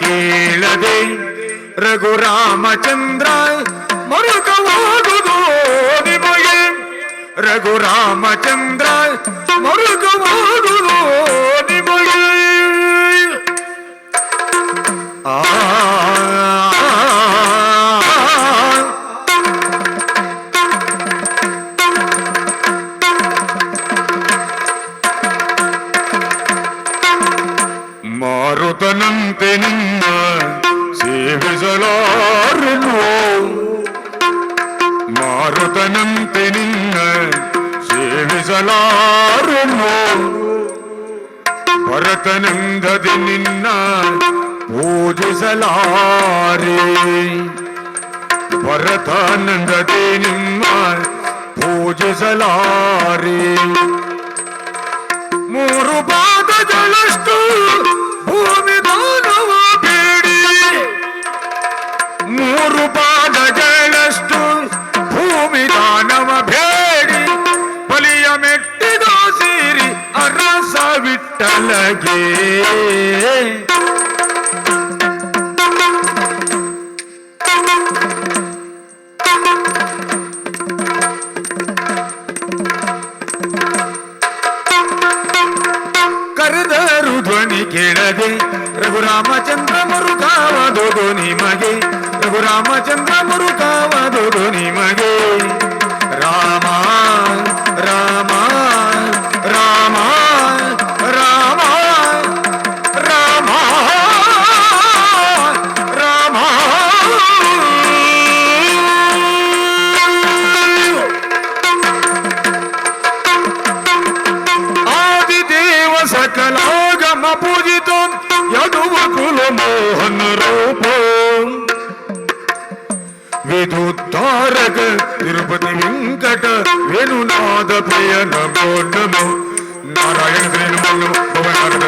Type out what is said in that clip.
ಕೇಳದೆ ರಘುರಾಮಚಂದ್ರ ಮರುಕವಾದುದು ನಿಮಗೆ ರಘುರಾಮಚಂದ್ರ ಮರುಕವಾದುದು ಮಾರುತನಂತೆ ನಿನ್ನ ಸೇವಿಸಲಾರನು ಮಾರುತನಂತೆ ನಿನ್ನ ಸೇವಿಸಲಾರನು ಭರತನಂದದಿ ನಿನ್ನ ಪೂಜಿಸಲಾರೆ ಭರತಾನಂದದಿ ನಿಮ್ಮ ಪೂಜಿಸಲಾರೆ ಮೂರು ಪಾದಗಳಷ್ಟು ವಿಠಲಗೆ ಕರೆದರು ಧ್ವನಿ ಕೇಳದೆ ರಘುರಾಮಚಂದ್ರ ಮರುಕಾವದೋದು ನಿಮಗೆ ರಘುರಾಮಚಂದ್ರ കലാഗമപൂജിതം യദുവകുലമോഹന രൂപം. വിധുതാരക തിരുപതി വെങ്കട വേണുനാഥ പ്രിയ നമോ നമോ നാരായണ നമോ ഭവനാഥ